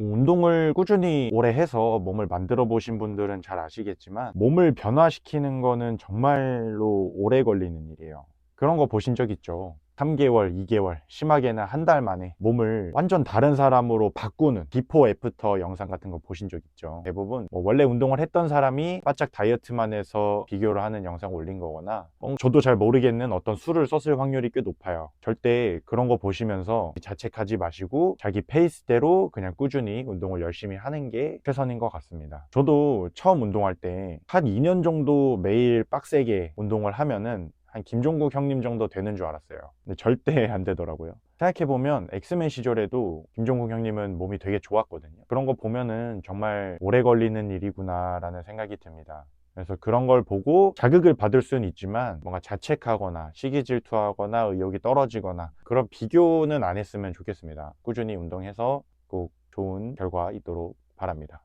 운동을 꾸준히 오래 해서 몸을 만들어 보신 분들은 잘 아시겠지만 몸을 변화시키는 거는 정말로 오래 걸리는 일이에요. 그런 거 보신 적 있죠? 3개월, 2개월, 심하게는 한 달 만에 몸을 완전 다른 사람으로 바꾸는 비포 애프터 영상 같은 거 보신 적 있죠. 대부분 뭐 원래 운동을 했던 사람이 바짝 다이어트만 해서 비교를 하는 영상 올린 거거나 어, 저도 잘 모르겠는 어떤 술을 썼을 확률이 꽤 높아요. 절대 그런 거 보시면서 자책하지 마시고 자기 페이스대로 그냥 꾸준히 운동을 열심히 하는 게 최선인 것 같습니다. 저도 처음 운동할 때 한 2년 정도 매일 빡세게 운동을 하면은 한 김종국 형님 정도 되는 줄 알았어요. 근데 절대 안 되더라고요. 생각해보면 엑스맨 시절에도 김종국 형님은 몸이 되게 좋았거든요. 그런 거 보면은 정말 오래 걸리는 일이구나라는 생각이 듭니다. 그래서 그런 걸 보고 자극을 받을 수는 있지만 뭔가 자책하거나 시기 질투하거나 의욕이 떨어지거나 그런 비교는 안 했으면 좋겠습니다. 꾸준히 운동해서 꼭 좋은 결과 있도록 바랍니다.